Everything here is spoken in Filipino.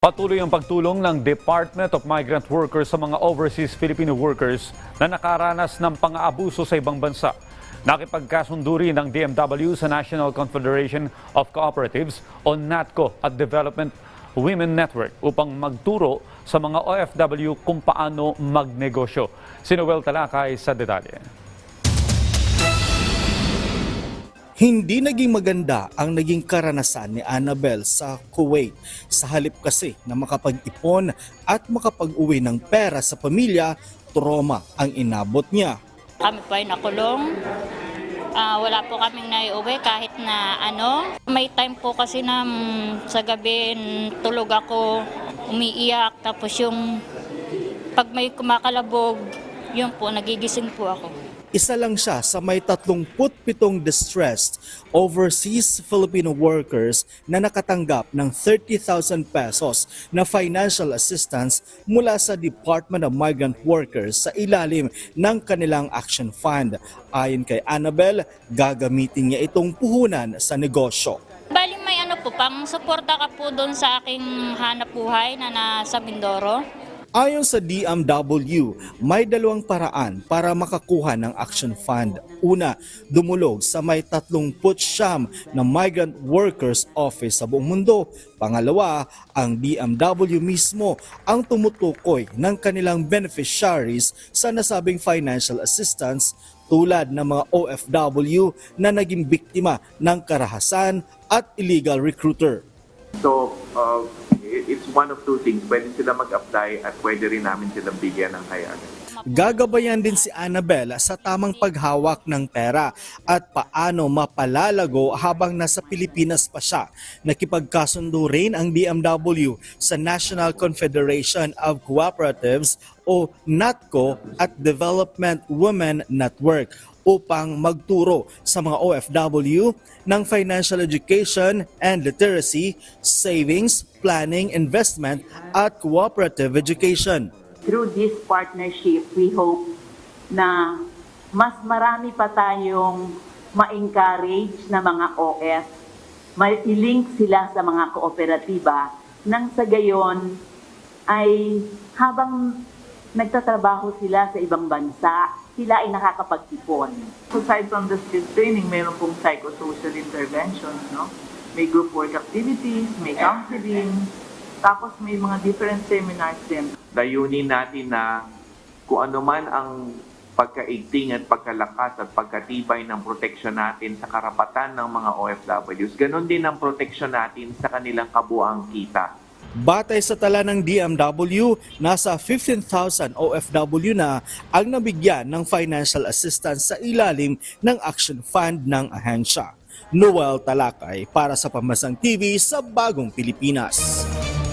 Patuloy ang pagtulong ng Department of Migrant Workers sa mga overseas Filipino workers na nakaranas ng pang-aabuso sa ibang bansa. Nakipagkasunduri ng DMW sa National Confederation of Cooperatives o NATCO at Development Women Network upang magturo sa mga OFW kung paano magnegosyo. Si Noel Talakay sa detalye. Hindi naging maganda ang naging karanasan ni Annabel sa Kuwait. Sa halip kasi na makapag-ipon at makapag-uwi ng pera sa pamilya, trauma ang inabot niya. Kami po ay nakulong. Ah, wala po kaming naiuwi kahit na ano. May time po kasi na mm, sa gabi tulog ako, umiiyak. Tapos yung pag may kumakalabog, yun po, nagigising po ako. Isa lang siya sa may 37 distressed overseas Filipino workers na nakatanggap ng 30,000 pesos na financial assistance mula sa Department of Migrant Workers sa ilalim ng kanilang Action Fund. Ayon kay Annabel, gagamitin niya itong puhunan sa negosyo. Bali may ano po, pang suporta ka po doon sa aking hanap buhay na nasa Mindoro. Ayon sa DMW, may dalawang paraan para makakuha ng Action Fund. Una, dumulog sa may 30 siyam na migrant workers office sa buong mundo. Pangalawa, ang DMW mismo ang tumutukoy ng kanilang beneficiaries sa nasabing financial assistance tulad ng mga OFW na naging biktima ng karahasan at illegal recruiter. So, uh, it- it's one of two things. Pwede sila mag-apply at pwede rin namin silang bigyan ng hayagan. Gagabayan din si Annabel sa tamang paghawak ng pera at paano mapalalago habang nasa Pilipinas pa siya. Nakipagkasundo rin ang BMW sa National Confederation of Cooperatives o NATCO at Development Women Network upang magturo sa mga OFW ng financial education and literacy, savings, planning, investment at cooperative education. through this partnership, we hope na mas marami pa tayong ma-encourage na mga OF, may i-link sila sa mga kooperatiba nang sa gayon ay habang nagtatrabaho sila sa ibang bansa, sila ay nakakapag-ipon. Aside from the skills training, meron pong psychosocial interventions, no? May group work activities, may counseling, tapos may mga different seminars din. Layunin natin na kung ano man ang pagkaigting at pagkalakas at pagkatibay ng proteksyon natin sa karapatan ng mga OFWs, ganun din ang proteksyon natin sa kanilang kabuang kita. Batay sa tala ng DMW, nasa 15,000 OFW na ang nabigyan ng financial assistance sa ilalim ng Action Fund ng ahensya. Noel Talakay para sa Pambansang TV sa Bagong Pilipinas.